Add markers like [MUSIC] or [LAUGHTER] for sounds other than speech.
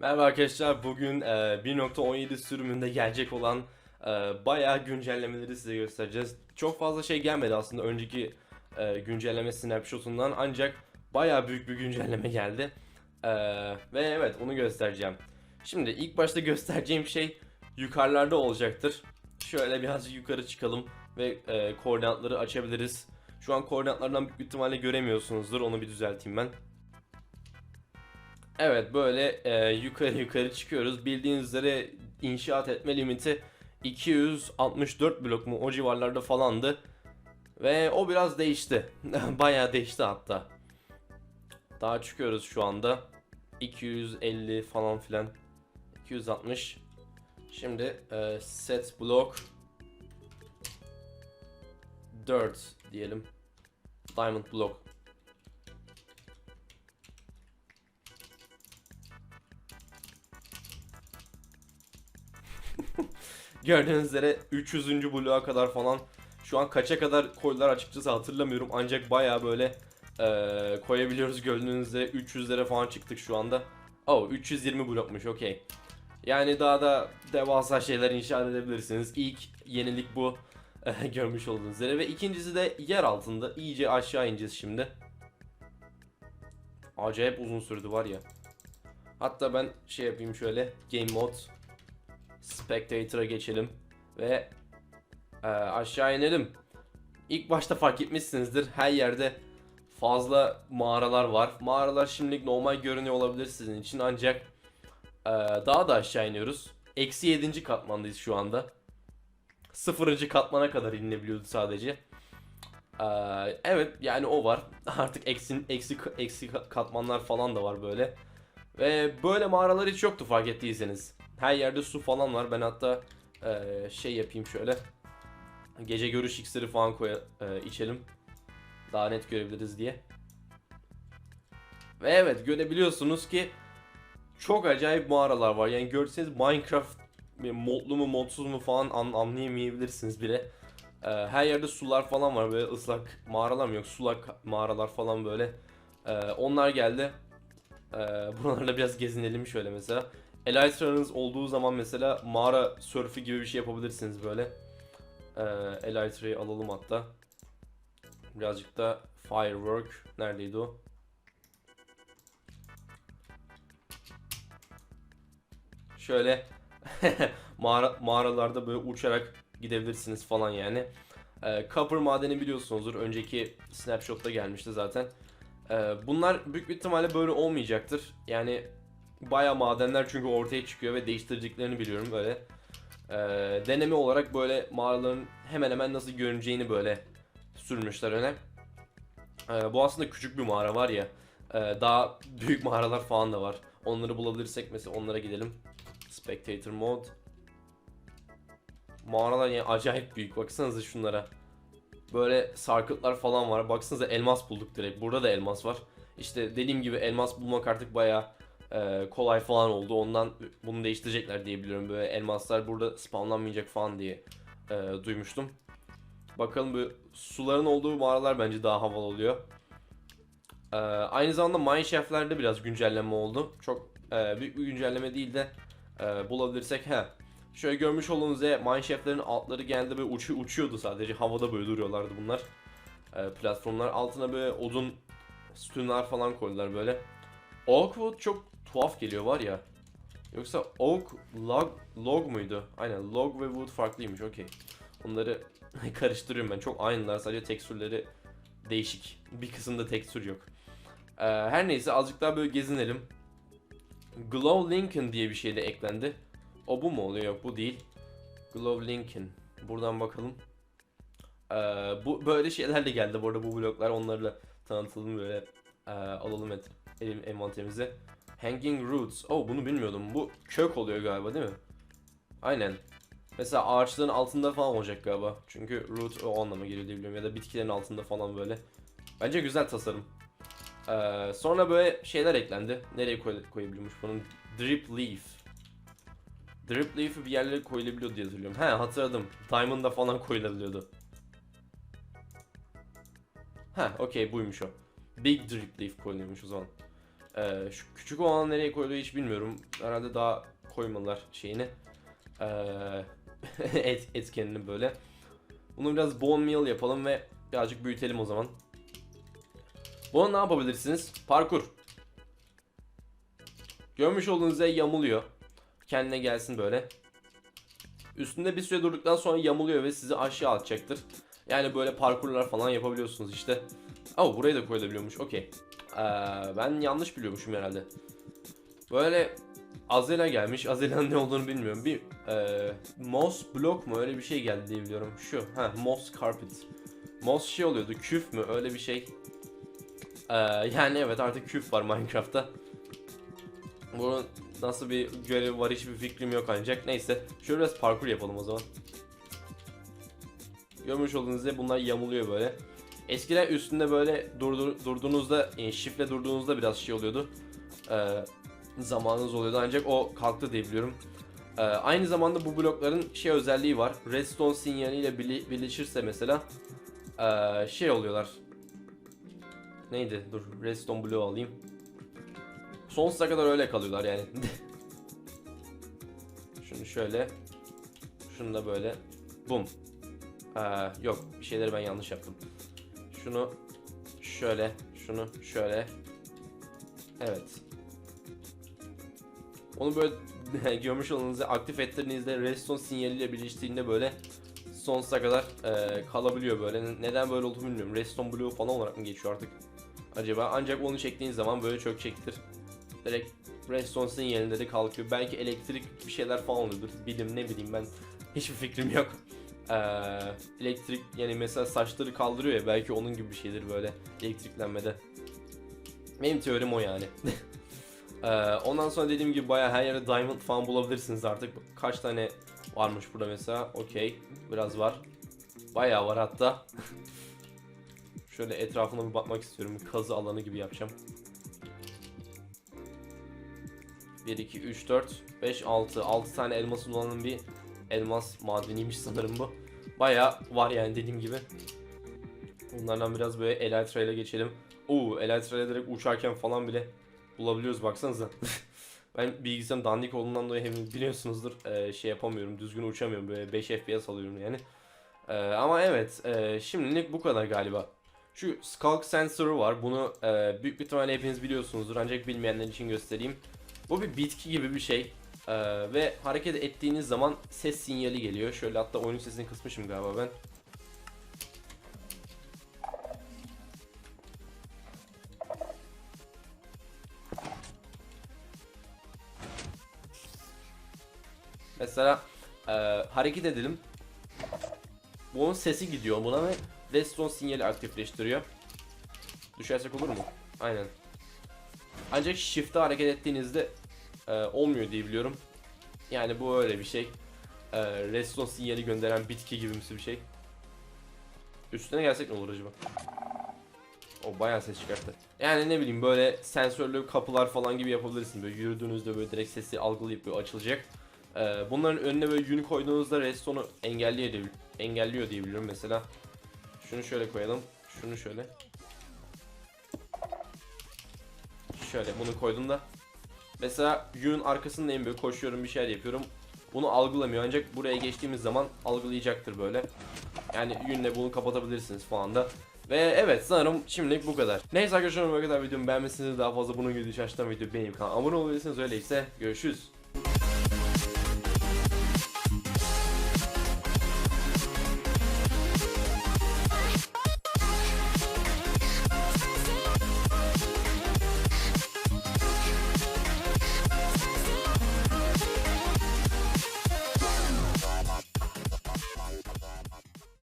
Merhaba arkadaşlar. Bugün e, 1.17 sürümünde gelecek olan e, bayağı güncellemeleri size göstereceğiz. Çok fazla şey gelmedi aslında önceki e, güncelleme snapshotundan ancak bayağı büyük bir güncelleme geldi. E, ve evet onu göstereceğim. Şimdi ilk başta göstereceğim şey yukarılarda olacaktır. Şöyle birazcık yukarı çıkalım ve e, koordinatları açabiliriz. Şu an koordinatlardan büyük ihtimalle göremiyorsunuzdur. Onu bir düzelteyim ben. Evet böyle e, yukarı yukarı çıkıyoruz. Bildiğiniz üzere inşaat etme limiti 264 blok mu o civarlarda falandı. Ve o biraz değişti. [LAUGHS] Bayağı değişti hatta. Daha çıkıyoruz şu anda. 250 falan filan. 260. Şimdi e, set block 4 diyelim. Diamond block Gördüğünüz üzere 300. bloğa kadar falan şu an kaça kadar koydular açıkçası hatırlamıyorum ancak baya böyle eee, koyabiliyoruz gördüğünüz üzere 300'lere falan çıktık şu anda. Oh 320 blokmuş okey. Yani daha da devasa şeyler inşa edebilirsiniz. İlk yenilik bu eh, [LAUGHS] görmüş olduğunuz üzere ve ikincisi de yer altında iyice aşağı ineceğiz şimdi. Acayip uzun sürdü var ya. Hatta ben şey yapayım şöyle game mode Spectator'a geçelim ve e, aşağı inelim. İlk başta fark etmişsinizdir her yerde fazla mağaralar var. Mağaralar şimdilik normal görünüyor olabilir sizin için ancak e, daha da aşağı iniyoruz. Eksi 7. katmandayız şu anda. 0. katmana kadar inilebiliyordu sadece. E, evet yani o var. [LAUGHS] Artık eksi, eksi, eksi katmanlar falan da var böyle. Ve böyle mağaralar hiç yoktu fark ettiyseniz. Her yerde su falan var. Ben hatta eee, şey yapayım şöyle. Gece görüş iksiri falan koya, eee, içelim. Daha net görebiliriz diye. Ve evet görebiliyorsunuz ki çok acayip mağaralar var. Yani görseniz Minecraft modlu mu modsuz mu falan an, anlayamayabilirsiniz bile. Eee, her yerde sular falan var böyle ıslak mağaralar mı yok sulak mağaralar falan böyle. Eee, onlar geldi. Ee, buralarda biraz gezinelim şöyle mesela. Elytra'nız olduğu zaman mesela mağara sörfü gibi bir şey yapabilirsiniz böyle. Ee, Elytra'yı alalım hatta. Birazcık da firework. Neredeydi o? Şöyle [LAUGHS] mağara, mağaralarda böyle uçarak gidebilirsiniz falan yani. Ee, copper madeni biliyorsunuzdur. Önceki snapshot'ta gelmişti zaten. Ee, bunlar büyük bir ihtimalle böyle olmayacaktır. Yani baya madenler çünkü ortaya çıkıyor ve değiştireceklerini biliyorum böyle. Ee, deneme olarak böyle mağaraların hemen hemen nasıl görüneceğini böyle sürmüşler öne. Ee, bu aslında küçük bir mağara var ya. e, daha büyük mağaralar falan da var. Onları bulabilirsek mesela onlara gidelim. Spectator mode. Mağaralar yani acayip büyük. Baksanıza şunlara. Böyle sarkıtlar falan var. Baksanıza elmas bulduk direkt. Burada da elmas var. İşte dediğim gibi elmas bulmak artık baya kolay falan oldu. Ondan bunu değiştirecekler diye biliyorum. Böyle elmaslar burada spawnlanmayacak falan diye e, duymuştum. Bakalım bu suların olduğu mağaralar bence daha havalı oluyor. E, aynı zamanda mineshaft'lerde biraz güncelleme oldu. Çok e, büyük bir güncelleme değil de e, bulabilirsek he. Şöyle görmüş olduğunuz üzere mineshaft'lerin altları genelde böyle uçu, uçuyordu sadece. Havada böyle duruyorlardı bunlar. E, platformlar altına böyle odun sütunlar falan koydular böyle. Oakwood çok tuhaf geliyor var ya. Yoksa oak log log muydu? Aynen log ve wood farklıymış. Okey. Onları [LAUGHS] karıştırıyorum ben. Çok aynılar. Sadece tekstürleri değişik. Bir kısımda tekstür yok. Ee, her neyse azıcık daha böyle gezinelim. Glow Lincoln diye bir şey de eklendi. O bu mu oluyor? Yok bu değil. Glow Lincoln. Buradan bakalım. Ee, bu böyle şeyler de geldi bu arada bu bloklar. Onlarla tanıtalım böyle e, alalım et, elim envanterimize. Hanging Roots. Oh bunu bilmiyordum. Bu kök oluyor galiba değil mi? Aynen. Mesela ağaçların altında falan olacak galiba. Çünkü root o anlama geliyor diye biliyorum. Ya da bitkilerin altında falan böyle. Bence güzel tasarım. Ee, sonra böyle şeyler eklendi. Nereye koy koyabiliyormuş bunun? Drip Leaf. Drip Leaf'i bir yerlere koyulabiliyor diye hatırlıyorum. He hatırladım. Diamond'da falan koyulabiliyordu. Ha okey buymuş o. Big Drip Leaf koyuluyormuş o zaman. Ee, şu küçük olan nereye koyduğu hiç bilmiyorum. Herhalde daha koymadılar şeyini. Ee, [LAUGHS] et, etkenini böyle. Bunu biraz bone meal yapalım ve birazcık büyütelim o zaman. Bunu ne yapabilirsiniz? Parkur. Görmüş olduğunuz üzere yamuluyor. Kendine gelsin böyle. Üstünde bir süre durduktan sonra yamuluyor ve sizi aşağı atacaktır. Yani böyle parkurlar falan yapabiliyorsunuz işte. Oh buraya da koyulabiliyormuş. Okey. Ee, ben yanlış biliyormuşum herhalde. Böyle Azela gelmiş. Azela'nın ne olduğunu bilmiyorum. Bir e, moss block mu öyle bir şey geldi diye biliyorum. Şu. Ha moss carpet. Moss şey oluyordu. Küf mü öyle bir şey. Ee, yani evet artık küf var Minecraft'ta. Bunun nasıl bir görevi var hiçbir fikrim yok ancak. Neyse. Şöyle biraz parkur yapalım o zaman. Görmüş olduğunuz üzere bunlar yamuluyor böyle. Eskiden üstünde böyle durdur, durduğunuzda, yani şifle durduğunuzda biraz şey oluyordu. Ee, zamanınız oluyordu ancak o kalktı diye biliyorum. Ee, aynı zamanda bu blokların şey özelliği var. Redstone sinyaliyle birli- birleşirse mesela ee, şey oluyorlar. Neydi? Dur redstone bloğu alayım. Sonsuza kadar öyle kalıyorlar yani. [LAUGHS] Şunu şöyle. Şunu da böyle. Bum. Ee, yok bir şeyleri ben yanlış yaptım. Şunu şöyle, şunu şöyle. Evet. Onu böyle [LAUGHS] görmüş olduğunuzda aktif ettirdiğinizde redstone sinyaliyle birleştiğinde böyle sonsuza kadar e, kalabiliyor böyle. Neden böyle olduğunu bilmiyorum. Redstone bloğu falan olarak mı geçiyor artık? Acaba ancak onu çektiğiniz zaman böyle çökecektir. Direkt redstone sinyalinde de kalkıyor. Belki elektrik bir şeyler falan oluyordur. Bilim ne bileyim ben. Hiçbir fikrim yok. Ee, elektrik yani mesela saçları kaldırıyor ya belki onun gibi bir şeydir böyle elektriklenmede. Benim teorim o yani. [LAUGHS] Ee, ondan sonra dediğim gibi bayağı her yerde diamond falan bulabilirsiniz artık. Kaç tane varmış burada mesela? Okey. Biraz var. Bayağı var hatta. [LAUGHS] Şöyle etrafına bir bakmak istiyorum. Kazı alanı gibi yapacağım. 1, 2, 3, 4, 5, 6. 6 tane elmasın olanın bir elmas madeniymiş sanırım bu. Bayağı var yani dediğim gibi. Bunlardan biraz böyle Elytra ile geçelim. Oo Elytra ile direkt uçarken falan bile bulabiliyoruz baksanıza. [LAUGHS] ben bilgisayarım dandik olduğundan dolayı hem biliyorsunuzdur e, şey yapamıyorum düzgün uçamıyorum böyle 5 FPS alıyorum yani. E, ama evet e, şimdilik bu kadar galiba. Şu Skulk Sensor'u var bunu e, büyük bir ihtimalle hepiniz biliyorsunuzdur ancak bilmeyenler için göstereyim. Bu bir bitki gibi bir şey. Ee, ve hareket ettiğiniz zaman ses sinyali geliyor. Şöyle hatta oyunun sesini kısmışım galiba ben. Mesela e, hareket edelim. Bunun sesi gidiyor buna ve redstone sinyali aktifleştiriyor. Düşersek olur mu? Aynen. Ancak shift'e hareket ettiğinizde e, olmuyor diye biliyorum. Yani bu öyle bir şey. E, redstone sinyali gönderen bitki gibi bir şey. Üstüne gelsek ne olur acaba? O bayağı ses çıkarttı. Yani ne bileyim böyle sensörlü kapılar falan gibi yapabilirsin. Böyle yürüdüğünüzde böyle direkt sesi algılayıp böyle açılacak. E, bunların önüne böyle yün koyduğunuzda redstone'u engelliyor diye, engelliyor diye biliyorum mesela. Şunu şöyle koyalım. Şunu şöyle. Şöyle bunu koyduğumda Mesela yünün arkasındayım böyle koşuyorum bir şeyler yapıyorum. Bunu algılamıyor ancak buraya geçtiğimiz zaman algılayacaktır böyle. Yani yünle bunu kapatabilirsiniz falan da. Ve evet sanırım şimdilik bu kadar. Neyse arkadaşlar bu kadar videomu beğenmişsiniz daha fazla bunun gibi düşen video benim kanalıma abone olabilirsiniz öyleyse görüşürüz.